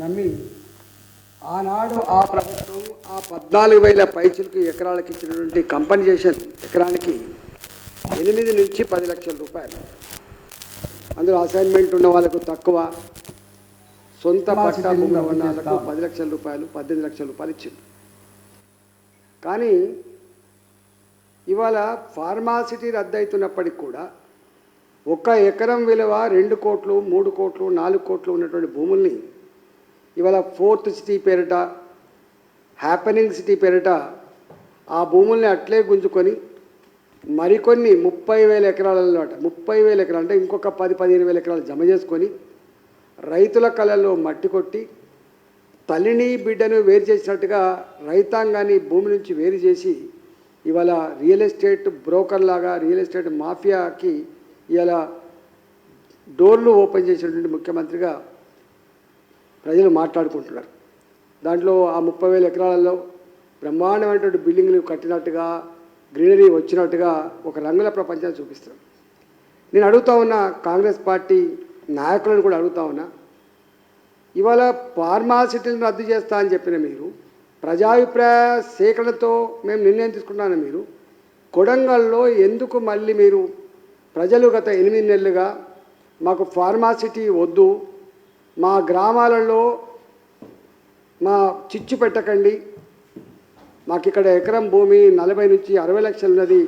నమ్మి ఆనాడు ఆ ప్రభుత్వం ఆ పద్నాలుగు వేల పైచులకు ఎకరాలకు ఇచ్చినటువంటి కంపన్సేషన్ ఎకరానికి ఎనిమిది నుంచి పది లక్షల రూపాయలు. అందులో అసైన్మెంట్ ఉన్న వాళ్ళకు తక్కువ సొంత పట్టా భూములు ఉన్న వాళ్ళకు పది లక్షల రూపాయలు పద్దెనిమిది లక్షల రూపాయలు ఇచ్చింది. కానీ ఇవాళ ఫార్మాసిటీ రద్దయితున్నప్పటికి కూడా ఒక్క ఎకరం విలువ రెండు కోట్లు మూడు కోట్లు నాలుగు కోట్లు ఉన్నటువంటి భూముల్ని ఇవాళ ఫోర్త్ సిటీ పేరిట హ్యాపెనింగ్ సిటీ పేరిట ఆ భూముల్ని అట్లే గుంజుకొని మరికొన్ని ముప్పై వేల ఎకరాలన్నమాట ముప్పై వేల ఎకరాలు అంటే ఇంకొక పది పదిహేను వేల ఎకరాలు జమ చేసుకొని రైతుల కళల్లో మట్టి కొట్టి తల్లిని బిడ్డను వేరు చేసినట్టుగా రైతాంగాన్ని భూమి నుంచి వేరు చేసి ఇవాళ రియల్ ఎస్టేట్ బ్రోకర్ లాగా రియల్ ఎస్టేట్ మాఫియాకి ఇవాళ డోర్లు ఓపెన్ చేసినటువంటి ముఖ్యమంత్రిగా ప్రజలు మాట్లాడుకుంటున్నారు. దాంట్లో ఆ ముప్పై వేల ఎకరాలలో బ్రహ్మాండమైనటువంటి బిల్డింగ్లు కట్టినట్టుగా గ్రీనరీ వచ్చినట్టుగా ఒక రంగుల ప్రపంచాన్ని చూపిస్తారు. నేను అడుగుతా ఉన్నా కాంగ్రెస్ పార్టీ నాయకులను కూడా అడుగుతా ఉన్నా ఇవాళ ఫార్మాసిటీలను రద్దు చేస్తా అని చెప్పిన మీరు ప్రజాభిప్రాయ సేకరణతో మేము నిర్ణయం తీసుకున్నాను మీరు కొడంగల్లో ఎందుకు మళ్ళీ మీరు ప్రజలు గత ఎనిమిది నెలలుగా మాకు ఫార్మాసిటీ వద్దు మా గ్రామాలలో మా చిచ్చు పెట్టకండి. మాకు ఇక్కడ ఎకరం భూమి నలభై నుంచి అరవై లక్షలు ఉన్నది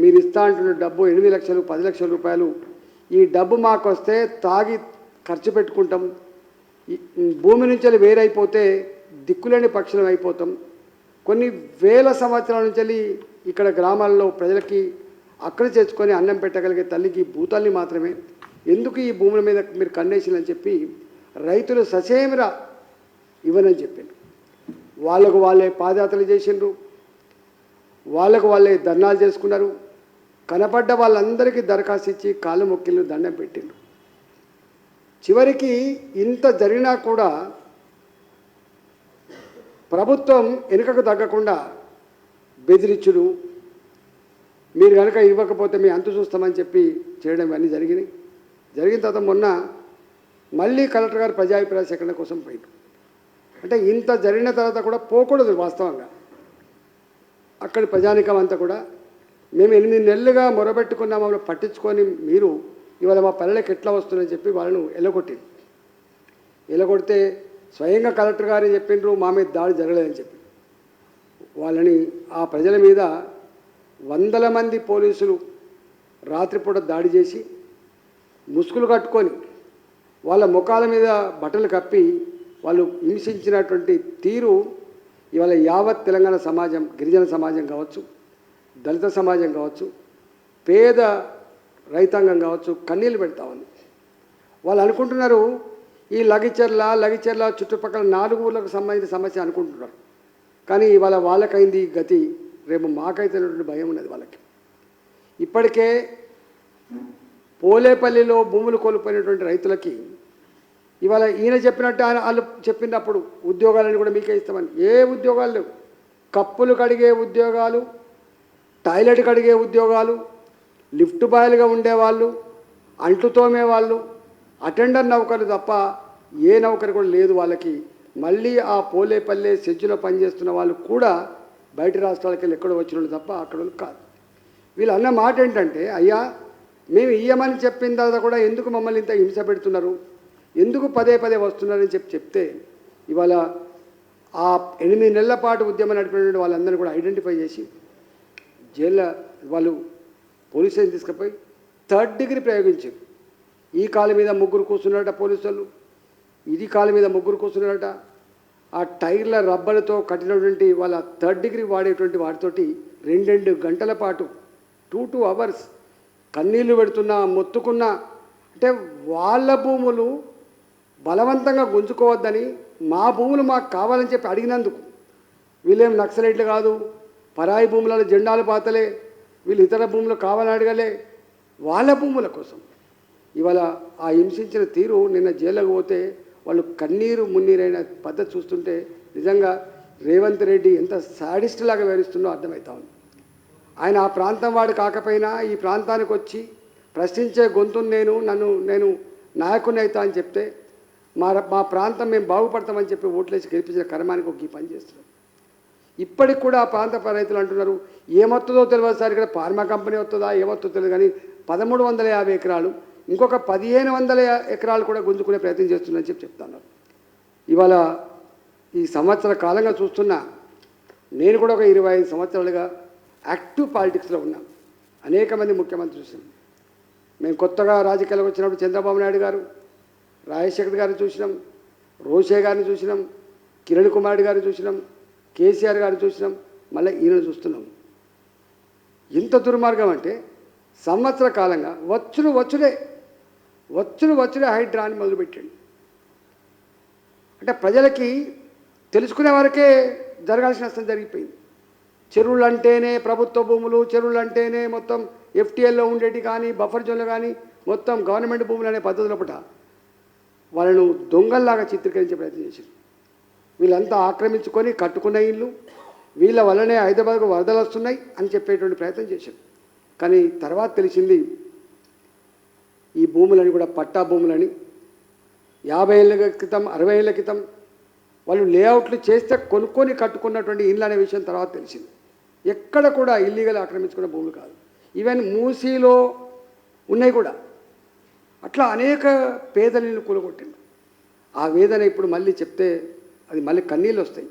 మీరు ఇస్తా అంటున్న డబ్బు ఎనిమిది లక్షలు పది లక్షల రూపాయలు. ఈ డబ్బు మాకు వస్తే తాగి ఖర్చు పెట్టుకుంటాం. భూమి నుంచి వెళ్ళి వేరైపోతే దిక్కులేని పక్షులం అయిపోతాం. కొన్ని వేల సంవత్సరాల నుంచి వెళ్ళి ఇక్కడ గ్రామాల్లో ప్రజలకి అక్కడ చేర్చుకొని అన్నం పెట్టగలిగే తల్లికి భూతాల్ని మాత్రమే. ఎందుకు ఈ భూముల మీద మీరు కన్నేసినని చెప్పి రైతులు ససేమిరా ఇవ్వనని చెప్పిండ్రు. వాళ్ళకు వాళ్ళే పాదయాత్రలు చేసిండ్రు. వాళ్ళకు వాళ్ళే ధర్నాలు చేసుకున్నారు. కనపడ్డ వాళ్ళందరికీ దరఖాస్తు ఇచ్చి కాళ్ళు మొక్కిళ్ళు దండం పెట్టిండ్రు. చివరికి ఇంత జరిగినా కూడా ప్రభుత్వం వెనుకకు తగ్గకుండా బెదిరించుడు. మీరు కనుక ఇవ్వకపోతే మీ అంతు చూస్తామని చెప్పి చేయడం ఇవన్నీ జరిగినాయి. జరిగిన తర్వాత మొన్న మళ్ళీ కలెక్టర్ గారు ప్రజాభిప్రాయ సేకరణ కోసం పోయిండు. అంటే ఇంత జరిగిన తర్వాత కూడా పోకూడదు వాస్తవంగా. అక్కడి ప్రజానికం అంతా కూడా మేము ఎనిమిది నెలలుగా మొరబెట్టుకున్న మమ్మల్ని పట్టించుకొని మీరు ఇవాళ మా పల్లెలకు ఎట్లా వస్తుందని చెప్పి వాళ్ళను ఎలగొట్టింది ఎలగొడితే స్వయంగా కలెక్టర్ గారే చెప్పిండ్రు? మా మీద దాడి జరగలేదని చెప్పి వాళ్ళని ఆ ప్రజల మీద వందల మంది పోలీసులు రాత్రిపూట దాడి చేసి ముసుగులు కట్టుకొని వాళ్ళ ముఖాల మీద బట్టలు కప్పి వాళ్ళు హింసించినటువంటి తీరు ఇవాళ యావత్ తెలంగాణ సమాజం గిరిజన సమాజం కావచ్చు దళిత సమాజం కావచ్చు పేద రైతాంగం కావచ్చు కన్నీళ్ళు పెడతా ఉంది. వాళ్ళు అనుకుంటున్నారు ఈ లగిచర్ల లగిచెర్ల చుట్టుపక్కల నాలుగు ఊర్లకు సంబంధించిన సమస్య అనుకుంటున్నారు. కానీ ఇవాళ వాళ్ళకైంది గతి రేపు మాకైతేనటువంటి భయం ఉన్నది వాళ్ళకి. ఇప్పటికే పోలేపల్లిలో భూములు కోల్పోయినటువంటి రైతులకి ఇవాళ ఈయన చెప్పినట్టు ఆయన వాళ్ళు చెప్పినప్పుడు ఉద్యోగాలను కూడా మీకే ఇస్తామని. ఏ ఉద్యోగాలు లేవు. కప్పులు కడిగే ఉద్యోగాలు టాయిలెట్ కడిగే ఉద్యోగాలు లిఫ్ట్ బాయ్లుగా ఉండేవాళ్ళు అంట్లు తోమేవాళ్ళు అటెండర్ నౌకరు తప్ప ఏ నౌకరు కూడా లేదు వాళ్ళకి. మళ్ళీ ఆ పోలేపల్లె సెజ్జులో పనిచేస్తున్న వాళ్ళు కూడా బయట రాష్ట్రాలకి వెళ్ళి ఎక్కడో వచ్చిన తప్ప అక్కడ కాదు వీళ్ళు అన్న మాట ఏంటంటే అయ్యా మేము ఇయ్యమని చెప్పిన తర్వాత కూడా ఎందుకు మమ్మల్ని ఇంత హింస పెడుతున్నారు? ఎందుకు పదే పదే వస్తున్నారని చెప్పి చెప్తే ఇవాళ ఆ ఎనిమిది నెలల పాటు ఉద్యమం నడిపినటువంటి వాళ్ళందరినీ కూడా ఐడెంటిఫై చేసి జైల్లో వాళ్ళు పోలీస్ స్టేషన్ తీసుకుపోయి థర్డ్ డిగ్రీ ప్రయోగించారు. ఈ కాలు మీద ముగ్గురు కూర్చున్నారట పోలీసు వాళ్ళు ఇది కాలు మీద ముగ్గురు కూర్చున్నారట. ఆ టైర్ల రబ్బలతో కట్టినటువంటి వాళ్ళ థర్డ్ డిగ్రీ వాడేటువంటి వాటితోటి రెండెండు గంటల పాటు టూ టూ అవర్స్ కన్నీళ్ళు పెడుతున్నా మొత్తుకున్నా అంటే వాళ్ళ భూములు బలవంతంగా గుంజుకోవద్దని మా భూములు మాకు కావాలని చెప్పి అడిగినందుకు. వీళ్ళేం నక్సలైట్లు కాదు పరాయి భూములలో జెండాలు పాతలే వీళ్ళు ఇతర భూములు కావాలని అడగలే. వాళ్ళ భూముల కోసం. ఇవాళ ఆ హింసించిన తీరు నిన్న జైలుకు పోతే వాళ్ళు కన్నీరు మున్నీరైన పద్ధతి చూస్తుంటే నిజంగా రేవంత్ రెడ్డి ఎంత సాడిస్ట్ లాగా వివరిస్తుందో అర్థమవుతా ఉంది. ఆయన ఆ ప్రాంతం వాడు కాకపోయినా ఈ ప్రాంతానికి వచ్చి ప్రశ్నించే గొంతును నేను నన్ను నేను నాయకుని అవుతా అని చెప్తే మా మా ప్రాంతం మేము బాగుపడతామని చెప్పి ఓట్లేసి గెలిపించిన కర్మానికి ఒక ఈ పని చేస్తున్నాం ఇప్పటికి కూడా ఆ ప్రాంత రైతులు అంటున్నారు ఏమొస్తుందో తెలియదు సార్ ఇక్కడ ఫార్మా కంపెనీ వస్తుందా ఏమొస్తుందో తెలియదు కానీ పదమూడు వందల యాభై ఎకరాలు ఇంకొక పదిహేను వందల ఎకరాలు కూడా గుంజుకునే ప్రయత్నం చేస్తుందని చెప్పి చెప్తున్నారు. ఇవాళ ఈ సంవత్సర కాలంగా చూస్తున్నా నేను కూడా ఒక ఇరవై ఐదు సంవత్సరాలుగా యాక్టివ్ పాలిటిక్స్లో ఉన్నాం. అనేక మంది ముఖ్యమంత్రి చూసాం. మేము కొత్తగా రాజకీయాలకు వచ్చినప్పుడు చంద్రబాబు నాయుడు గారు రాజశేఖర్ గారిని చూసినాం రోషే గారిని చూసినాం కిరణ్ కుమార్ గారిని చూసినాం కేసీఆర్ గారిని చూసినాం మళ్ళీ ఈయన చూస్తున్నాం. ఇంత దుర్మార్గం అంటే సంవత్సర కాలంగా వచ్చును వచ్చుడే వచ్చును వచ్చుడే హైడ్రాని మొదలుపెట్టండి. మొదలుపెట్టాడు అంటే ప్రజలకి తెలుసుకునే వరకే జరగాల్సిన నష్టం జరిగిపోయింది. చెరువులు అంటేనే ప్రభుత్వ భూములు చెరువులు అంటేనే మొత్తం ఎఫ్టీఎల్లో ఉండేటి కానీ బఫర్ జోన్లు కానీ మొత్తం గవర్నమెంట్ భూములు అనే పద్ధతుల పట వాళ్ళను దొంగల్లాగా చిత్రీకరించే ప్రయత్నం చేశారు వీళ్ళంతా ఆక్రమించుకొని కట్టుకున్న ఇల్లు వీళ్ళ వల్లనే హైదరాబాద్కు వరదలు వస్తున్నాయి అని చెప్పేటువంటి ప్రయత్నం చేశారు కానీ తర్వాత తెలిసింది ఈ భూములని కూడా పట్టా భూములని. యాభై ఏళ్ళ క్రితం అరవై ఏళ్ళ క్రితం వాళ్ళు లేఅవుట్లు చేస్తే కొనుక్కొని కట్టుకున్నటువంటి ఇళ్ళు అనే విషయం తర్వాత తెలిసింది. ఎక్కడ కూడా ఇల్లీగల్ ఆక్రమించుకున్న భూములు కాదు. ఈవెన్ మూసీలో ఉన్నాయి కూడా. అట్లా అనేక పేదలను కూలగొట్టింది. ఆ వేదన ఇప్పుడు మళ్ళీ చెప్తే అది మళ్ళీ కన్నీళ్ళు వస్తాయి.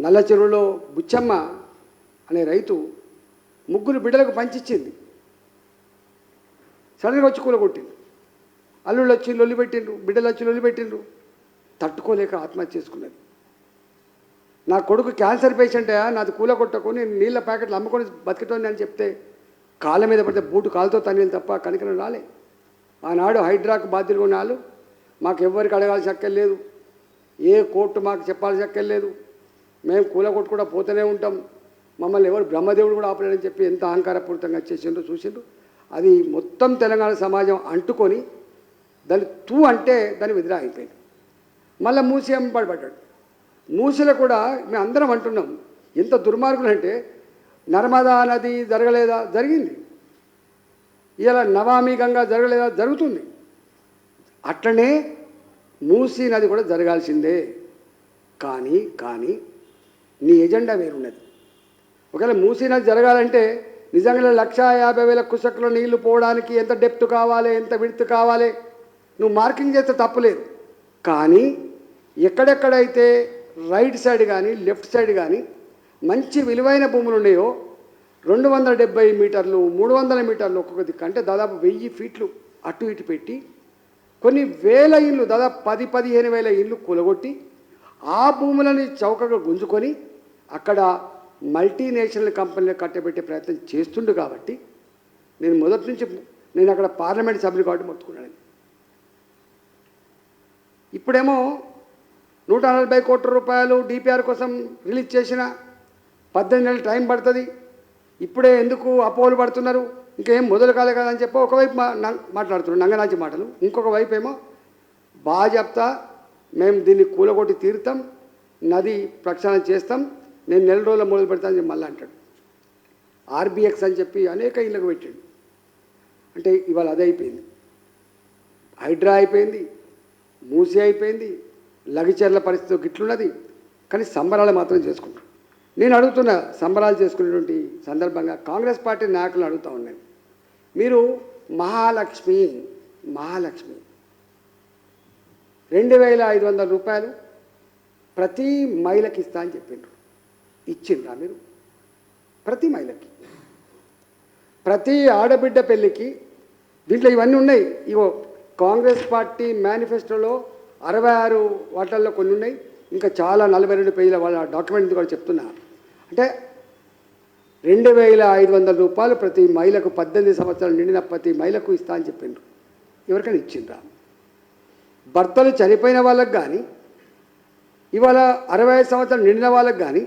నల్ల చెరువులో బుచ్చమ్మ అనే రైతు ముగ్గురు బిడ్డలకు పంచిచ్చింది. సడన్గా వచ్చి కూలగొట్టింది. అల్లుళ్ళు వచ్చి లొల్లి పెట్టిండ్రు బిడ్డలు వచ్చి లొల్లి పెట్టిండ్రు. తట్టుకోలేక ఆత్మహత్య చేసుకున్నది. నా కొడుకు క్యాన్సర్ పేషెంట్ నాది కూల కొట్టకు నీళ్ళ ప్యాకెట్లు అమ్ముకొని బతికితోంది అని చెప్తే కాళ్ళ మీద పడితే బూటు కాలుతో తనీళ్ళు తప్ప కనికరం రాలే. ఆనాడు హైడ్రాకు బాధ్యులు కొన్నాళ్ళు మాకు ఎవ్వరికి అడగాల్సిన అక్కర్లేదు ఏ కోర్టు మాకు చెప్పాల్సిన అక్కర్లేదు మేము కూల కొట్టు కూడా పోతూనే ఉంటాం. మమ్మల్ని ఎవరు బ్రహ్మదేవుడు కూడా ఆపలేడని చెప్పి ఎంత అహంకారపూరితంగా చేసిండ్రు చూసిండ్రు. అది మొత్తం తెలంగాణ సమాజం అంటుకొని దాన్ని తూ అంటే దాన్ని ఎదురా అయిపోయింది. మళ్ళీ మూసి పడ్డాడు. మూసిలో కూడా మేము అందరం అంటున్నాం. ఎంత దుర్మార్గులు అంటే నర్మదా నది జరగలేదా? జరిగింది. ఇలా నవామి గంగా జరగలేదా? జరుగుతుంది. అట్లనే మూసీ నది కూడా జరగాల్సిందే. కానీ కానీ నీ ఎజెండా వేరున్నది. ఒకవేళ మూసీ నది జరగాలంటే నిజంగా లక్ష యాభై వేల కుసకుల నీళ్ళు పోవడానికి ఎంత డెప్త్ కావాలి ఎంత విడుతు కావాలి? నువ్వు మార్కింగ్ చేస్తే తప్పులేదు. కానీ ఎక్కడెక్కడైతే రైట్ సైడ్ కానీ లెఫ్ట్ సైడ్ కానీ మంచి విలువైన భూములు ఉన్నాయో రెండు వందల డెబ్బై మీటర్లు మూడు వందల మీటర్లు ఒక్కొక్క దిక్కు అంటే దాదాపు వెయ్యి ఫీట్లు అటు ఇటు పెట్టి కొన్ని వేల ఇళ్ళు దాదాపు పది పదిహేను వేల ఇళ్ళు కూలగొట్టి ఆ భూములని చౌకగా గుంజుకొని అక్కడ మల్టీనేషనల్ కంపెనీలు కట్టబెట్టే ప్రయత్నం చేస్తుండు కాబట్టి నేను మొదటి నుంచి నేను అక్కడ పార్లమెంట్ సభ్యులు కాబట్టి మొత్తుకున్నాను. ఇప్పుడేమో నూట నలభై కోట్ల రూపాయలు డిపిఆర్ కోసం రిలీజ్ చేసిన పద్దెనిమిది నెలలు టైం పడుతుంది. ఇప్పుడే ఎందుకు అపోహలు పడుతున్నారు? ఇంకేం మొదలు కాలే కదా అని చెప్పి ఒకవైపు మా మాట్లాడుతున్నారు. నంగనాచి మాటలు. ఇంకొక వైపు ఏమో బాగా చెప్తా మేము దీన్ని కూలగొట్టి తీరుతాం నది ప్రక్షాళన చేస్తాం నేను నెల రోజులు మొదలు పెడతాను అని చెప్పి మళ్ళీ అంటాడు. ఆర్బిఎక్స్ అని చెప్పి అనేక ఇళ్ళకు పెట్టాడు. అంటే ఇవాళ అదే అయిపోయింది. హైడ్రా అయిపోయింది. మూసి అయిపోయింది. లగిచర్ల పరిస్థితి గిట్లున్నది కానీ సంబరాలు మాత్రం చేసుకుంటాం. నేను అడుగుతున్న సంబరాలు చేసుకునేటువంటి సందర్భంగా కాంగ్రెస్ పార్టీ నాయకులను అడుగుతా ఉన్నాను. మీరు మహాలక్ష్మి మహాలక్ష్మి రెండు వేల ఐదు వందల రూపాయలు ప్రతి మహిళకి ఇస్తా అని చెప్పిండ్రు. ఇచ్చిండ్రా మీరు? ప్రతి మహిళకి. ప్రతి ఆడబిడ్డ పెళ్ళికి దీంట్లో ఇవన్నీ ఉన్నాయి. ఇగో కాంగ్రెస్ పార్టీ మేనిఫెస్టోలో అరవై ఆరు వాటర్లో కొన్ని ఉన్నాయి. ఇంకా చాలా నలభై రెండు పేజీల వాళ్ళ డాక్యుమెంట్ కూడా చెప్తున్నా. అంటే రెండు వేల ఐదు వందల రూపాయలు ప్రతి మహిళకు పద్దెనిమిది సంవత్సరాలు నిండిన ప్రతి మహిళకు ఇస్తా అని చెప్పిండ్రు. ఎవరికైనా ఇచ్చిండ్రా? భర్తలు చనిపోయిన వాళ్ళకు కానీ ఇవాళ అరవై ఐదు సంవత్సరాలు నిండిన వాళ్ళకు కానీ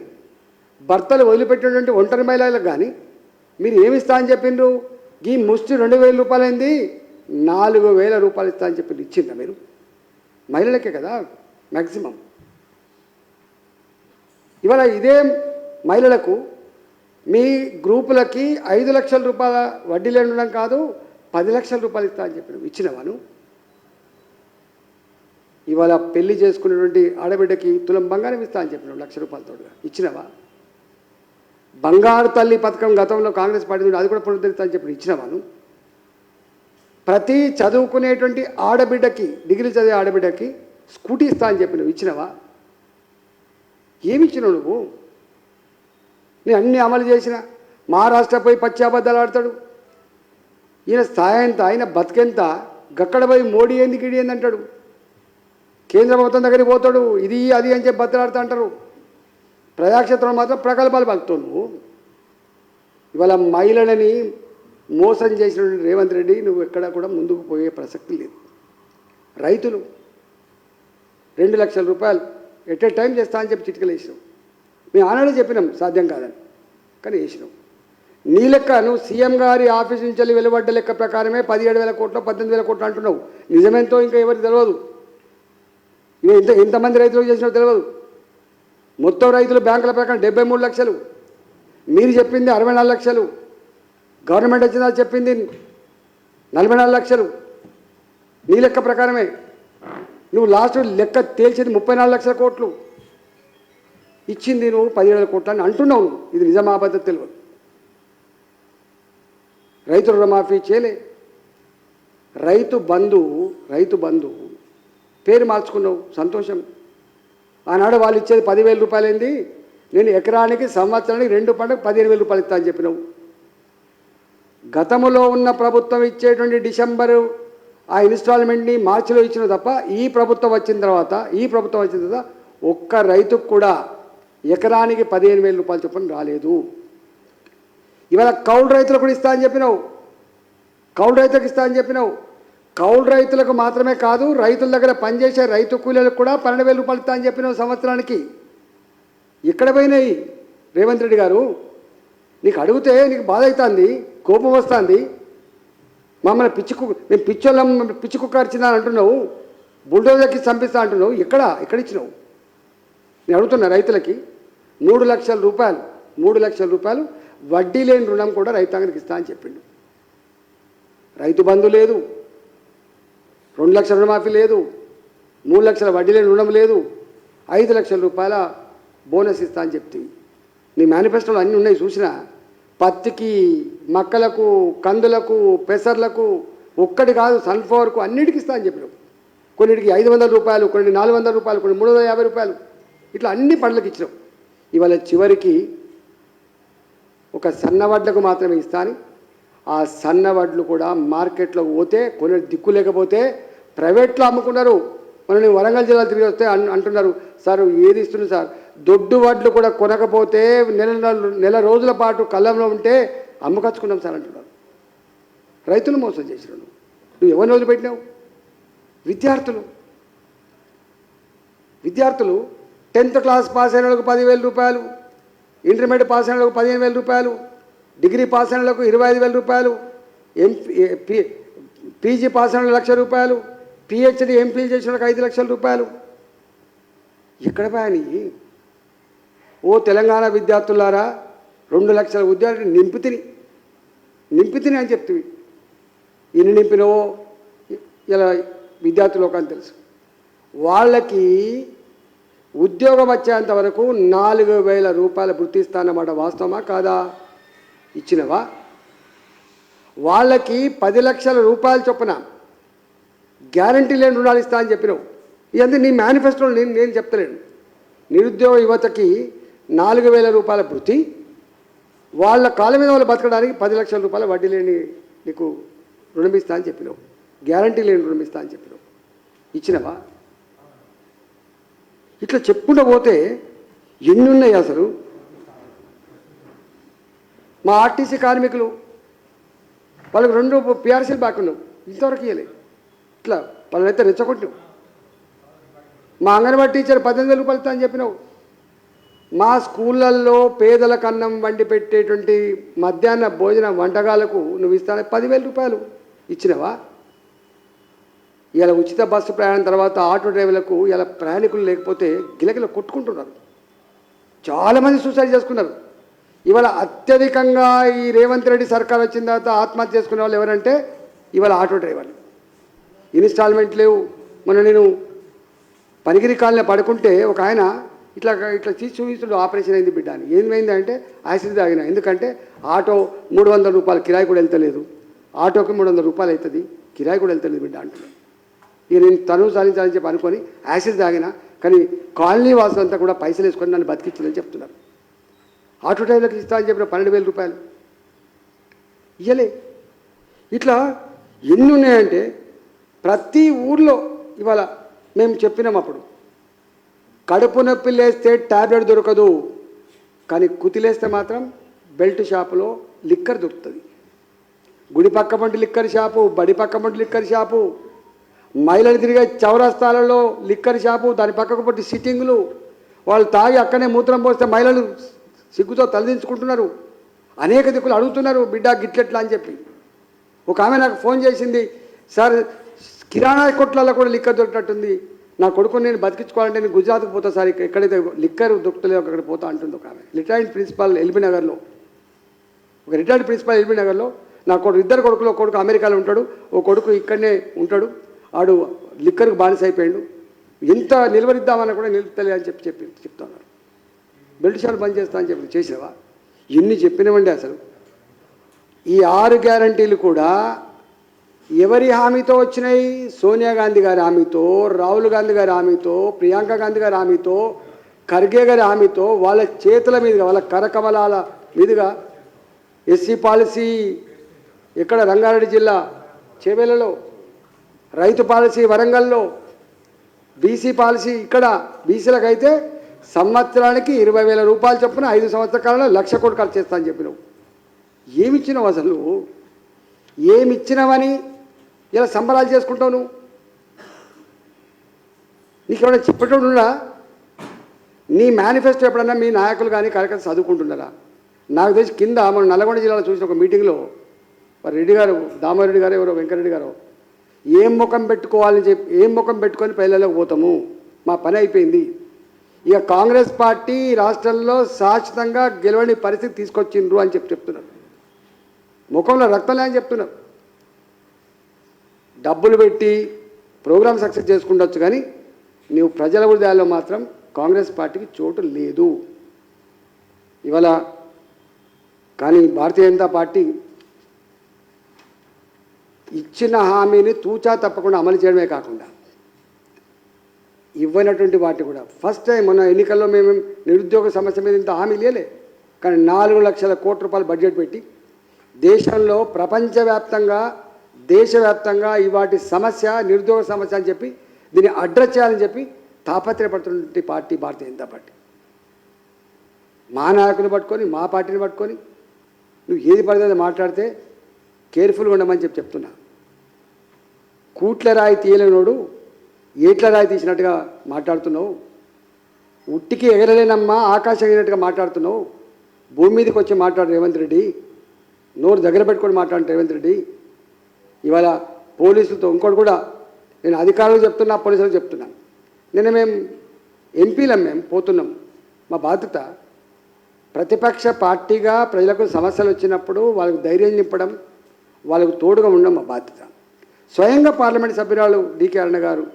భర్తలు వదిలిపెట్టినటువంటి ఒంటరి మహిళలకు కానీ మీరు ఏమి ఇస్తా అని చెప్పిండ్రు? ఈ ముష్టి రెండు వేల రూపాయలైంది. నాలుగు వేల రూపాయలు ఇస్తా అని చెప్పి ఇచ్చిండ్రా మీరు? మహిళలకే కదా మ్యాక్సిమం ఇవాళ ఇదే మహిళలకు మీ గ్రూపులకి ఐదు లక్షల రూపాయల వడ్డీ లేని ఉండడం కాదు పది లక్షల రూపాయలు ఇస్తా అని చెప్పిన ఇచ్చినవాను ఇవాళ పెళ్ళి చేసుకునేటువంటి ఆడబిడ్డకి తులం బంగారం ఇస్తా అని చెప్పిన లక్ష రూపాయలతో ఇచ్చినవా? బంగారు తల్లి పథకం గతంలో కాంగ్రెస్ పార్టీ అది కూడా పునరుద్ధరిస్తా అని చెప్పి ఇచ్చినవా ప్రతి చదువుకునేటువంటి ఆడబిడ్డకి డిగ్రీ చదివే ఆడబిడ్డకి స్కూటీ ఇస్తా అని చెప్పి నువ్వు ఇచ్చినవా? ఏమి ఇచ్చినావు నువ్వు? నేను అన్ని అమలు చేసిన. మహారాష్ట్ర పోయి పచ్చి అబద్ధాలు ఆడతాడు. ఈయన స్థాయి ఎంత ఆయన బతికెంత? గక్కడ పోయి మోడీ ఎందుకు ఇడి ఏంది అంటాడు. కేంద్ర ప్రభుత్వం దగ్గరికి పోతాడు. ఇది అది అని చెప్పి బద్దలాడుతూ అంటారు. ప్రజాక్షేత్రంలో మాత్రం ప్రగల్భాలు పలుకుతావు నువ్వు. ఇవాళ మహిళలని మోసం చేసిన రేవంత్ రెడ్డి నువ్వు ఎక్కడ కూడా ముందుకు పోయే ప్రసక్తి లేదు. రైతులు రెండు లక్షల రూపాయలు ఎట్ ఏ టైం చేస్తా అని చెప్పి చిటికలు వేసినాం. మేము ఆనాడే చెప్పినాం సాధ్యం కాదని. కానీ వేసినాం. నీ లెక్క నువ్వు సీఎం గారి ఆఫీస్ నుంచి వెళ్ళి వెలువడ్డ లెక్క ప్రకారమే పదిహేడు వేల కోట్లు పద్దెనిమిది వేల కోట్లు అంటున్నావు. నిజమేంతో ఇంకా ఎవరికి తెలియదు. ఇవి ఇంత ఇంతమంది రైతులకు చేసినావు తెలియదు. మొత్తం రైతులు బ్యాంకుల ప్రకారం డెబ్బై మూడు లక్షలు. మీరు చెప్పింది అరవై నాలుగు లక్షలు. గవర్నమెంట్ వచ్చిందా చెప్పింది నలభై నాలుగు లక్షలు. నీ లెక్క ప్రకారమే. నువ్వు లాస్ట్ లెక్క తేల్చింది ముప్పై నాలుగు లక్షల కోట్లు. ఇచ్చింది నువ్వు పదిహేడు కోట్లు అని అంటున్నావు ఇది నిజమా అబద్ధం తెలియదు. రైతు రుణమాఫీ చేయలే. రైతు బంధు రైతు బంధు పేరు మార్చుకున్నావు సంతోషం. ఆనాడు వాళ్ళు ఇచ్చేది పదివేల రూపాయలైంది. నేను ఎకరానికి సంవత్సరానికి రెండు పండుగ పదిహేను వేల రూపాయలు ఇస్తా అని చెప్పినావు. గతంలో ఉన్న ప్రభుత్వం ఇచ్చేటువంటి డిసెంబరు ఆ ఇన్స్టాల్మెంట్ని మార్చిలో ఇచ్చిన తప్ప ఈ ప్రభుత్వం వచ్చిన తర్వాత ఈ ప్రభుత్వం వచ్చిన తర్వాత ఒక్క రైతుకు కూడా ఎకరానికి పదిహేను వేల రూపాయలు చొప్పున రాలేదు. ఇవాళ కౌలు రైతులకు కూడా ఇస్తా అని చెప్పినావు. కౌలు రైతులకు ఇస్తా అని చెప్పినావు. కౌలు రైతులకు మాత్రమే కాదు రైతుల దగ్గర పనిచేసే రైతు కూలీలకు కూడా పన్నెండు వేల రూపాయలు ఇస్తా అని చెప్పినావు సంవత్సరానికి. ఇక్కడ పోయినాయి? రేవంత్ రెడ్డి గారు. నీకు అడిగితే నీకు బాధ అవుతుంది కోపం వస్తుంది. మమ్మల్ని పిచ్చి కు మేము పిచ్చోళ్ళం పిచ్చి కుక్క అరిచిందా అంటున్నావు. బుల్డోజర్కి చంపిస్తా అంటున్నావు. ఎక్కడ? ఎక్కడ ఇచ్చినావు నేను అడుగుతున్నా రైతులకి మూడు లక్షల రూపాయలు మూడు లక్షల రూపాయలు వడ్డీ లేని రుణం కూడా రైతాంగానికి ఇస్తా అని చెప్పిండు. రైతు బంధు లేదు. రెండు లక్షల రుణమాఫీ లేదు. మూడు లక్షల వడ్డీ లేని రుణం లేదు. ఐదు లక్షల రూపాయల బోనస్ ఇస్తా అని చెప్తుంది నీ మేనిఫెస్టోలో అన్నీ ఉన్నాయి చూసిన. పత్తికి మక్కలకు కందులకు పెసర్లకు ఒక్కటి కాదు సన్ఫ్లవర్కు అన్నిటికి ఇస్తా అని చెప్పినావు. కొన్నిటికి ఐదు వందల రూపాయలు కొన్ని నాలుగు వందల రూపాయలు కొన్ని మూడు వందల యాభై రూపాయలు. ఇట్లా అన్ని పండ్లకు ఇచ్చినాం ఇవాళ చివరికి ఒక సన్నవడ్లకు మాత్రమే ఇస్తాను ఆ సన్నవడ్లు కూడా మార్కెట్లో పోతే కొన్ని దిక్కు లేకపోతే ప్రైవేట్లో అమ్ముకున్నారు. మన వరంగల్ జిల్లా తిరిగి వస్తే అంటున్నారు సార్ ఏది ఇస్తున్నారు సార్? దొడ్డు వడ్లు కూడా కొనకపోతే నెల నెల- నెల రోజుల పాటు కళ్ళంలో ఉంటే అమ్మకచ్చుకున్నాం సార్ అంటున్నారు. రైతులు మోసం చేసినావు నువ్వు. నువ్వు ఎవరిని వదిలిపెట్టినావు విద్యార్థులు. విద్యార్థులు టెన్త్ క్లాస్ పాస్ అయిన వాళ్ళకు పదివేల రూపాయలు ఇంటర్మీడియట్ పాస్ అయిన వాళ్ళకు పదిహేను వేల రూపాయలు డిగ్రీ పాస్ అయిన వాళ్ళకు ఇరవై ఐదు వేల రూపాయలు ఎంపీ పీజీ పాస్ అయిన లక్ష రూపాయలు పిహెచ్డి ఎంపీ చేసిన వాళ్ళకి ఐదు లక్షల రూపాయలు. ఎక్కడ పోయాని? ఓ తెలంగాణ విద్యార్థులారా రెండు లక్షల ఉద్యోగాలు నింపితిని. నింపితిని అని చెప్తుంది ఎన్ని నింపినవో ఇలా విద్యార్థులు ఒక తెలుసు. వాళ్ళకి ఉద్యోగం వచ్చేంత వరకు నాలుగు వేల రూపాయలు వృత్తిస్తానమాట వాస్తవమా కాదా? ఇచ్చినవా? వాళ్ళకి పది లక్షల రూపాయలు చొప్పున గ్యారంటీ లేని రుణాలు ఇస్తా అని చెప్పినావు. ఇవన్నీ నీ మేనిఫెస్టోలో నేను నేను చెప్తలేను. నిరుద్యోగ యువతకి నాలుగు వేల రూపాయల వృత్తి. వాళ్ళ కాళ్ళ మీద వాళ్ళు బతకడానికి పది లక్షల రూపాయల వడ్డీ లేని నీకు రుణం ఇస్తా అని చెప్పినావు. గ్యారంటీ లేని రుణం ఇస్తా అని చెప్పినావు. ఇచ్చినవా? ఇట్లా చెప్పుకుంటూ పోతే ఎన్ని ఉన్నాయి అసలు? మా ఆర్టీసీ కార్మికులు వాళ్ళకి రెండు పిఆర్సీలు బ్యాక్ ఉన్నావు. ఇంతవరకు ఇవ్వలే ఇట్లా వాళ్ళనైతే రెచ్చగొట్టినావు. మా అంగన్వాడీ టీచర్ పద్దెనిమిది రూపాయలు ఇస్తా అని చెప్పినావు. మా స్కూళ్ళల్లో పేదలకు అన్నం వండి పెట్టేటువంటి మధ్యాహ్న భోజన వంటకాలకు నువ్వు ఇస్తానే పదివేల రూపాయలు ఇచ్చినవా? ఇలా ఉచిత బస్సు ప్రయాణం తర్వాత ఆటో డ్రైవర్లకు ఇలా ప్రయాణికులు లేకపోతే గిలగిల కొట్టుకుంటున్నారు. చాలామంది సూసైడ్ చేసుకున్నారు. ఇవాళ అత్యధికంగా ఈ రేవంత్ రెడ్డి సర్కార్ వచ్చిన తర్వాత ఆత్మహత్య చేసుకునే వాళ్ళు ఎవరంటే ఇవాళ ఆటో డ్రైవర్లు. ఇన్స్టాల్మెంట్ లేవు. మొన్న నేను పనిగిరి కాలనే పడుకుంటే ఒక ఆయన ఇట్లా ఇట్లా తీసి చూపిస్తుడు ఆపరేషన్ అయింది బిడ్డ అని. ఏమైంది అంటే యాసిడ్ తాగిన. ఎందుకంటే ఆటో మూడు వందల రూపాయలు కిరాయి కూడా వెళ్తలేదు. ఆటోకి మూడు వందల రూపాయలు అవుతుంది కిరాయి కూడా వెళ్తలేదు బిడ్డ అంటున్నాడు. ఇక నేను తను సాధించాలని చెప్పి అనుకొని యాసిడ్ తాగిన కానీ కాలనీ వాసులంతా కూడా పైసలు వేసుకొని నన్ను బతికించదని చెప్తున్నారు. ఆటో డ్రైవర్లకు ఇస్తా అని చెప్పిన పన్నెండు వేల రూపాయలు. ఇయ్యలే. ఇట్లా ఎన్ని ఉన్నాయంటే ప్రతి ఊర్లో ఇవాళ మేము చెప్పినాం అప్పుడు కడుపు నొప్పి లేస్తే ట్యాబ్లెట్ దొరకదు. కానీ కుతిలేస్తే మాత్రం బెల్ట్ షాపులో లిక్కర్ దొరుకుతుంది. గుడి పక్క పంటి లిక్కర్ షాపు బడి పక్క పంటి లిక్కర్ షాపు మహిళలు తిరిగే చౌరస్తాలలో లిక్కర్ షాపు దాని పక్కకు పట్టి సిట్టింగులు. వాళ్ళు తాగి అక్కనే మూత్రం పోస్తే మహిళలు సిగ్గుతో తలదించుకుంటున్నారు. అనేక దిక్కులు అడుగుతున్నారు బిడ్డ గిట్లెట్లా? అని చెప్పి. ఒక ఆమె నాకు ఫోన్ చేసింది సార్ కిరాణా కొట్లలో కూడా లిక్కర్ దొరికినట్టుంది. నా కొడుకుని నేను బతికించుకోవాలంటే నేను గుజరాత్కి పోతా సార్. ఎక్కడైతే లిక్కర్ దొరుకుతలేదో అక్కడ పోతా అంటుంది ఒక ఆమె. రిటైర్డ్ ప్రిన్సిపాల్ ఎల్బీ నగర్లో. ఒక రిటైర్డ్ ప్రిన్సిపాల్ ఎల్బీ నగర్లో. నా కొడుకు ఇద్దరు కొడుకులు ఒక కొడుకు అమెరికాలో ఉంటాడు. ఓ కొడుకు ఇక్కడనే ఉంటాడు. ఆడు లిక్కర్కి బానిస అయిపోయాడు ఎంత నిలవరిద్దామన్నా కూడా నిలుపుతలే అని చెప్పి చెప్పి చెప్తున్నారు బెల్ట్ షాప్ బంద్ చేస్తా అని చెప్పి చేసేవా ఎన్ని చెప్పినవండి అసలు. ఈ ఆరు గ్యారంటీలు కూడా ఎవరి హామీతో వచ్చినాయి? సోనియా గాంధీ గారి హామీతో రాహుల్ గాంధీ గారి హామీతో ప్రియాంక గాంధీ గారి హామీతో ఖర్గే గారి హామీతో వాళ్ళ చేతుల మీదుగా వాళ్ళ కరకమలాల మీదుగా ఎస్సీ పాలసీ ఇక్కడ రంగారెడ్డి జిల్లా చేవెలలో రైతు పాలసీ వరంగల్లో బీసీ పాలసీ ఇక్కడ బీసీలకైతే సంవత్సరానికి ఇరవై వేల రూపాయలు చొప్పున ఐదు సంవత్సరాల లక్ష కోట్లు ఖర్చు చేస్తా అని చెప్పినావు. ఏమిచ్చినావు అసలు? ఏమిచ్చినావని? ఇలా సంబరాలు చేసుకుంటావు నువ్వు? నీకు ఎవరైనా నీ మేనిఫెస్టో ఎప్పుడన్నా మీ నాయకులు కానీ కార్యకర్తలు చదువుకుంటున్నారా? నాకు తెలిసి కింద మన నల్గొండ జిల్లాలో చూసిన ఒక మీటింగ్లో మరి రెడ్డి గారు దామారెడ్డి గారు ఎవరో వెంకరెడ్డి గారు ఏం ముఖం పెట్టుకోవాలని చెప్పి ఏం ముఖం పెట్టుకొని పల్లెలకు పోతాము? మా పని అయిపోయింది. ఇక కాంగ్రెస్ పార్టీ రాష్ట్రంలో శాశ్వతంగా గెలవని పరిస్థితి తీసుకొచ్చిండ్రు అని చెప్పి చెప్తున్నారు. ముఖంలో రక్తం లేని చెప్తున్నారు. డబ్బులు పెట్టి ప్రోగ్రామ్ సక్సెస్ చేసుకుండొచ్చు కానీ నీవు ప్రజల హృదయాల్లో మాత్రం కాంగ్రెస్ పార్టీకి చోటు లేదు. ఇవాళ కానీ భారతీయ జనతా పార్టీ ఇచ్చిన హామీని తూచా తప్పకుండా అమలు చేయడమే కాకుండా ఇవ్వనటువంటి వాటి కూడా. ఫస్ట్ టైం మన ఎన్నికల్లో మేము నిరుద్యోగ సమస్య మీద ఇంత హామీ లేలే కానీ నాలుగు లక్షల కోట్ల రూపాయలు బడ్జెట్ పెట్టి దేశంలో ప్రపంచవ్యాప్తంగా దేశవ్యాప్తంగా ఈ వాటి సమస్య నిరుద్యోగ సమస్య అని చెప్పి దీన్ని అడ్రస్ చేయాలని చెప్పి తాపత్రయపడుతున్నటువంటి పార్టీ భారతీయ జనతా పార్టీ. మా నాయకుని పట్టుకొని మా పార్టీని పట్టుకొని నువ్వు ఏది పడితే మాట్లాడితే కేర్ఫుల్గా ఉండమని చెప్పి చెప్తున్నా. కూట్ల రాయి తీయలేనోడు ఏట్ల రాయి తీసినట్టుగా మాట్లాడుతున్నావు? ఉట్టికి ఎగరలేనమ్మా ఆకాశం ఎగిరినట్టుగా మాట్లాడుతున్నావు? భూమి మీదకి వచ్చి మాట్లాడు రేవంత్ రెడ్డి. నోరు దగ్గర పెట్టుకొని మాట్లాడు రేవంత్ రెడ్డి. ఇవాళ పోలీసులతో ఇంకోటి కూడా నేను అధికారులకు చెప్తున్నా పోలీసులకు చెప్తున్నాను నిన్న మేము ఎంపీలం మేము పోతున్నాం. మా బాధ్యత ప్రతిపక్ష పార్టీగా ప్రజలకు సమస్యలు వచ్చినప్పుడు వాళ్ళకు ధైర్యం నింపడం వాళ్ళకు తోడుగా ఉండడం మా బాధ్యత. స్వయంగా పార్లమెంట్ సభ్యురాలు డికే అరుణ గారు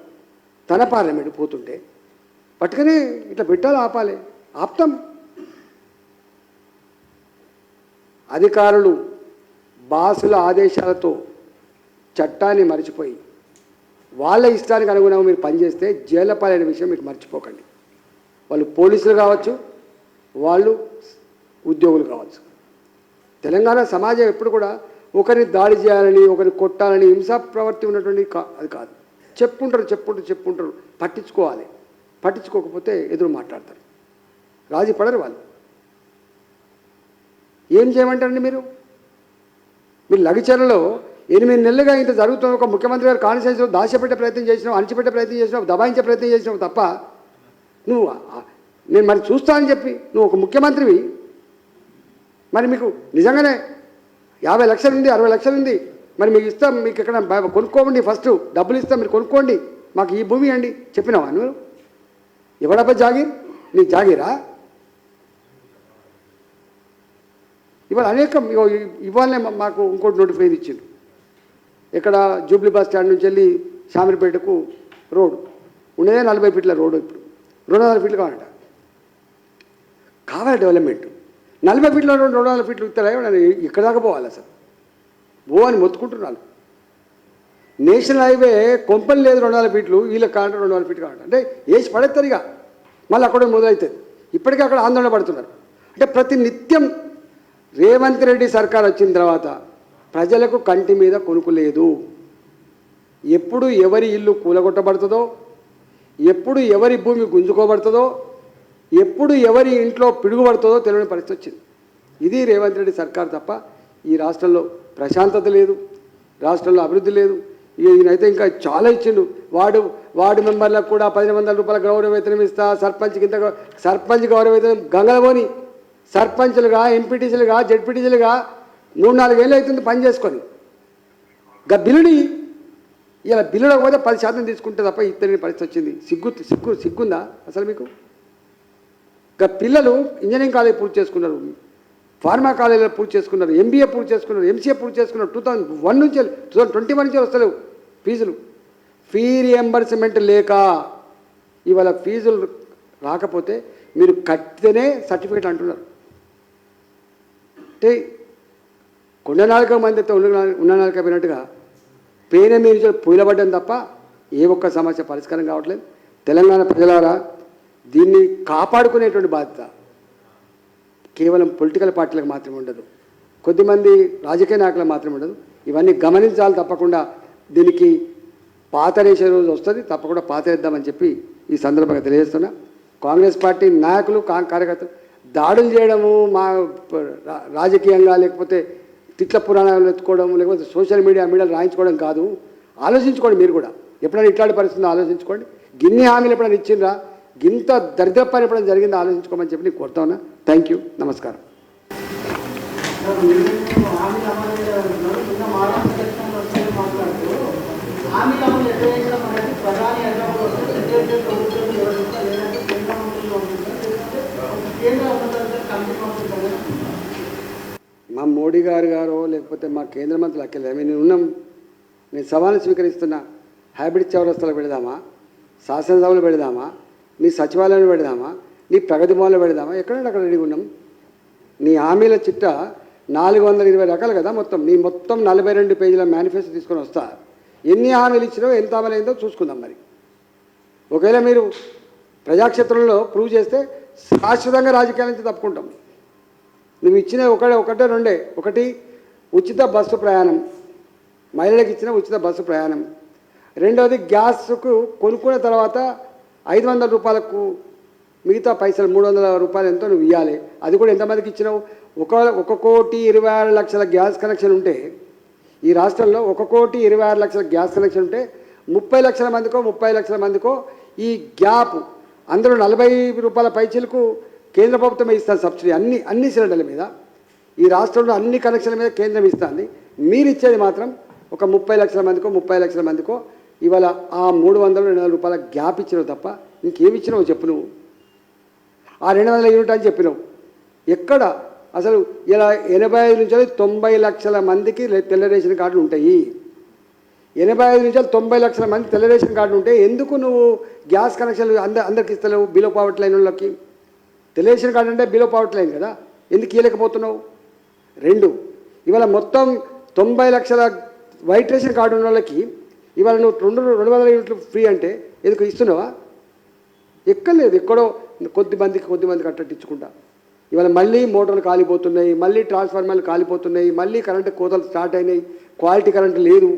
తన పార్లమెంట్ పోతుంటే పట్టుకనే ఇట్లా పెట్టాలి ఆపాలి? ఆప్తం. అధికారులు బాసుల ఆదేశాలతో చట్టాన్ని మర్చిపోయి వాళ్ళ ఇష్టానికి అనుగుణంగా మీరు పనిచేస్తే జైలపాలైన విషయం మీకు మర్చిపోకండి. వాళ్ళు పోలీసులు కావచ్చు వాళ్ళు ఉద్యోగులు కావచ్చు. తెలంగాణ సమాజం ఎప్పుడు కూడా ఒకరిని దాడి చేయాలని ఒకరిని కొట్టాలని హింసా ప్రవర్తి ఉన్నటువంటి కా- అది కాదు. చెప్పుంటారు చెప్పుంటారు చెప్పుంటారు. పట్టించుకోవాలి. పట్టించుకోకపోతే ఎదురు మాట్లాడతారు. రాజీ పడరు వాళ్ళు. ఏం చేయమంటారండి మీరు? మీరు లఘుచరలో ఎనిమిది నెలలుగా ఇంత జరుగుతున్న ఒక ముఖ్యమంత్రి గారు కాన్సెన్స్ దాచిపెట్టే ప్రయత్నం చేసినావు అణచిపెట్టే ప్రయత్నం చేసినావు దబాయించే ప్రయత్నం చేసినావు తప్ప నువ్వు నేను మరి చూస్తా అని చెప్పి నువ్వు ఒక ముఖ్యమంత్రివి. మరి మీకు నిజంగానే యాభై లక్షలు ఉంది అరవై లక్షలు ఉంది. మరి మీకు ఇస్తాం మీకు ఇక్కడ కొనుక్కోండి ఫస్ట్ డబ్బులు ఇస్తాం మీరు కొనుక్కోండి. మాకు ఈ భూమి అండి చెప్పినావా నువ్వు? ఎవడబ్బా జాగీర్? నీ జాగీరా? ఇవాళ అనేకం ఇవాళనే మాకు ఇంకోటి నోటిఫికేషన్ ఇచ్చిండు. ఇక్కడ జూబ్లీ బస్ స్టాండ్ నుంచి వెళ్ళి శామిరిపేటకు రోడ్. ఉండేదే నలభై ఫీట్ల రోడ్డు ఇప్పుడు. రెండు వందల ఫీట్లు కావాలంట. కావాలి డెవలప్మెంట్. నలభై ఫీట్ల రెండు రెండు వందల ఫీట్లు ఇస్తారా? నేను ఇక్కడ దాకా పోవాలి అసలు ఓ అని మొత్తుకుంటున్నాను నేషనల్ హైవే కొంపలు లేదు రెండు వందల ఫీట్లు వీళ్ళకి కావాలంటే రెండు వందల ఫీట్లు కావాలంటే. అంటే వేసి పడేస్తారు ఇక. మళ్ళీ అక్కడే మొదలవుతుంది ఇప్పటికీ అక్కడ ఆందోళన పడుతున్నారు. అంటే ప్రతి నిత్యం రేవంత్ రెడ్డి సర్కార్ వచ్చిన తర్వాత ప్రజలకు కంటి మీద కొనుక్కులేదు ఎప్పుడు ఎవరి ఇల్లు కూలగొట్టబడుతుందో ఎప్పుడు ఎవరి భూమి గుంజుకోబడుతుందో ఎప్పుడు ఎవరి ఇంట్లో పిడుగుపడుతుందో తెలియని పరిస్థితి వచ్చింది. ఇది రేవంత్ రెడ్డి సర్కార్ తప్ప ఈ రాష్ట్రంలో ప్రశాంతత లేదు రాష్ట్రంలో అభివృద్ధి లేదు. ఈయనైతే ఇంకా చాలా ఇచ్చిండు. వార్డు వార్డు మెంబర్లకు కూడా పదిహేను వందల రూపాయల గౌరవ వేతనం ఇస్తా సర్పంచ్కి ఇంత సర్పంచ్ గౌరవ వేతనం గంగలబోని సర్పంచ్లుగా ఎంపీటీసీలుగా జడ్పీటీసీలుగా మూడు నాలుగు వేలు అవుతుంది పని చేసుకొని. గా బిల్లుని ఇలా బిల్లులో పోతే పది శాతం తీసుకుంటే తప్ప ఇతని పరిస్థితి వచ్చింది. సిగ్గు సిగ్గు సిగ్గుందా అసలు మీకు? గా పిల్లలు ఇంజనీరింగ్ కాలేజ్ పూర్తి చేసుకున్నారు. ఫార్మా కాలేజీలో పూర్తి చేసుకున్నారు. ఎంబీఏ పూర్తి చేసుకున్నారు. ఎంసీఏ పూర్తి చేసుకున్నారు. టూ థౌసండ్ వన్ నుంచి టూ థౌసండ్ ట్వంటీ వన్ నుంచి వస్తలేవు ఫీజులు. ఫీ రియంబర్స్మెంట్ లేక ఇవాళ ఫీజులు రాకపోతే మీరు కట్టితేనే సర్టిఫికేట్ అంటున్నారు. అంటే కొండ నాలుక మంది అయితే ఉన్న నాలుక పోయినట్టుగా పేన మీద పూలబడ్డం తప్ప ఏ ఒక్క సమస్య పరిష్కారం కావట్లేదు. తెలంగాణ ప్రజలారా దీన్ని కాపాడుకునేటువంటి బాధ్యత కేవలం పొలిటికల్ పార్టీలకు మాత్రమే ఉండదు. కొద్దిమంది రాజకీయ నాయకులకు మాత్రమే ఉండదు. ఇవన్నీ గమనించాలి తప్పకుండా. దీనికి పాతరేసే రోజు వస్తుంది తప్పకుండా పాతరేద్దామని చెప్పి ఈ సందర్భంగా తెలియజేస్తున్నా. కాంగ్రెస్ పార్టీ నాయకులు కా- కార్యకర్తలు దాడులు చేయడము మా రాజకీయంగా లేకపోతే తిట్ల పురాణాలు ఎత్తుకోవడం లేకపోతే సోషల్ మీడియా మీడియాలు రాయించుకోవడం కాదు. ఆలోచించుకోండి మీరు కూడా. ఎప్పుడైనా ఇట్లాంటి పరిస్థితులు ఆలోచించుకోండి. గిన్ని హామీలు ఎప్పుడైనా ఇచ్చిండ్రా? గింత దరిద్ర పని ఎప్పుడైనా జరిగిందో? ఆలోచించుకోమని చెప్పి నీకు కోరుతా ఉన్నా. థ్యాంక్ యూ నమస్కారం. మా మోడీ గారు గారో లేకపోతే మా కేంద్ర మంత్రులు అక్కర్లేదు మేము నేను ఉన్నాం. నేను సవాల్ని స్వీకరిస్తున్నా. హైబ్రిడ్ చౌరస్తాలో పెడదామా? శాసనసభలు పెడదామా? నీ సచివాలయంలో పెడదామా? నీ ప్రగతి భవన్లో పెడదామా? ఎక్కడంటే అక్కడ రెడీ ఉన్నాం. నీ హామీల చిట్ట నాలుగు వందల ఇరవై రకాలు కదా మొత్తం. నీ మొత్తం నలభై రెండు పేజీల మేనిఫెస్టో తీసుకొని వస్తా. ఎన్ని హామీలు ఇచ్చినో ఎంత అమలైందో చూసుకుందాం మరి. ఒకవేళ మీరు ప్రజాక్షేత్రంలో ప్రూవ్ చేస్తే శాశ్వతంగా రాజకీయాల నుంచి తప్పుకుంటాం. నువ్వు ఇచ్చిన ఒకటే ఒకటే రెండే. ఒకటి ఉచిత బస్సు ప్రయాణం. మహిళలకు ఇచ్చిన ఉచిత బస్సు ప్రయాణం. రెండవది గ్యాస్కు కొనుక్కున్న తర్వాత ఐదు వందల రూపాయలకు మిగతా పైసలు మూడు వందల రూపాయలు ఎంతో నువ్వు ఇవ్వాలి అది కూడా ఎంతమందికి ఇచ్చినావు? ఒక ఒక కోటి ఇరవై ఆరు లక్షల గ్యాస్ కనెక్షన్ ఉంటే ఈ రాష్ట్రంలో ఒక కోటి ఇరవై ఆరు లక్షల గ్యాస్ కనెక్షన్ ఉంటే ముప్పై లక్షల మందికో ముప్పై లక్షల మందికో ఈ గ్యాప్ అందరూ నలభై రూపాయల పైచీలకు కేంద్ర ప్రభుత్వమే ఇస్తాను సబ్సిడీ. అన్ని అన్ని సిలిండర్ల మీద ఈ రాష్ట్రంలో అన్ని కనెక్షన్ల మీద కేంద్రం ఇస్తుంది. మీరు ఇచ్చేది మాత్రం ఒక ముప్పై లక్షల మందికో ముప్పై లక్షల మందికో ఇవాళ ఆ మూడు వందల రెండు వందల రూపాయల గ్యాప్ ఇచ్చినావు తప్ప ఇంకేమి ఇచ్చినావు చెప్పు నువ్వు. ఆ రెండు వందల యూనిట్ అని చెప్పినావు. ఎక్కడ? అసలు ఇలా ఎనభై ఐదు నుంచి తొంభై లక్షల మందికి తెల్ల రేషన్ కార్డులు ఉంటాయి. ఎనభై ఐదు నుంచి తొంభై లక్షల మంది తెల్ల రేషన్ కార్డులు ఉంటే ఎందుకు నువ్వు గ్యాస్ కనెక్షన్లు అంద అందరికి ఇస్తలేవు? బిలో పావర్టీ లైన్ వాళ్ళకి. తెలియసిన కాడంటే కార్డు అంటే బిలో పావర్టీ లైన్ కదా? ఎందుకు ఇవ్వలేకపోతున్నావు రెండు ఇవాళ మొత్తం తొంభై లక్షల వైట్ రేషన్ కార్డు ఉన్న వాళ్ళకి ఇవాళ నువ్వు రెండు రెండు వందల యూనిట్లు ఫ్రీ అంటే ఎందుకు ఇస్తున్నావా? ఎక్కలేదు ఎక్కడో కొద్ది మందికి కొద్ది మందికి అట్టట్టించుకుంటా ఇవాళ మళ్ళీ మోటార్లు కాలిపోతున్నాయి మళ్ళీ ట్రాన్స్ఫార్మర్లు కాలిపోతున్నాయి మళ్ళీ కరెంటు కోతలు స్టార్ట్ అయినాయి క్వాలిటీ కరెంట్ లేదు.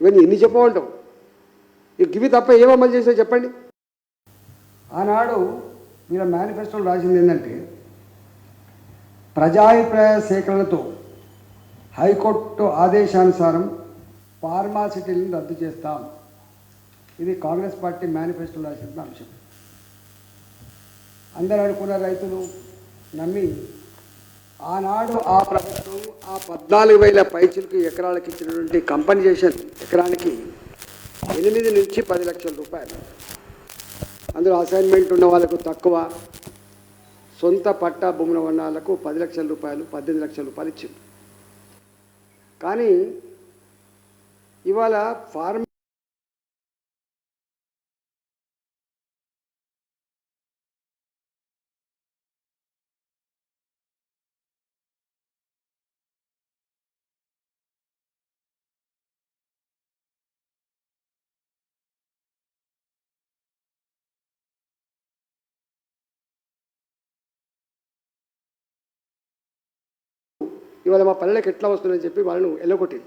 ఇవన్నీ ఎన్ని చెప్పమంటావు? ఇక ఇవి తప్ప ఏమో అమలు చేసో చెప్పండి? ఆనాడు వీళ్ళ మేనిఫెస్టోలో రాసింది ఏంటంటే ప్రజాభిప్రాయ సేకరణతో హైకోర్టు ఆదేశానుసారం ఫార్మాసిటీలను రద్దు చేస్తాం. ఇది కాంగ్రెస్ పార్టీ మేనిఫెస్టోలో రాసిన అంశం. అందరూ అనుకున్న రైతులు నమ్మి ఆనాడు ఆ ప్రభుత్వం ఆ పద్నాలుగు వేల పైచులకు ఎకరాలకు ఇచ్చినటువంటి కంపెనీజేషన్ ఎకరానికి ఎనిమిది నుంచి పది లక్షల రూపాయలు. అందులో అసైన్మెంట్ ఉన్న వాళ్ళకు తక్కువ. సొంత పట్టా భూముల ఉన్న వాళ్ళకు పది లక్షల రూపాయలు పద్దెనిమిది లక్షల రూపాయలు ఇచ్చింది కానీ ఇవాళ ఫార్మ్ ఇవాళ మా పల్లెలకు ఎట్లా వస్తుందని చెప్పి వాళ్ళను ఎల్లగొట్టింది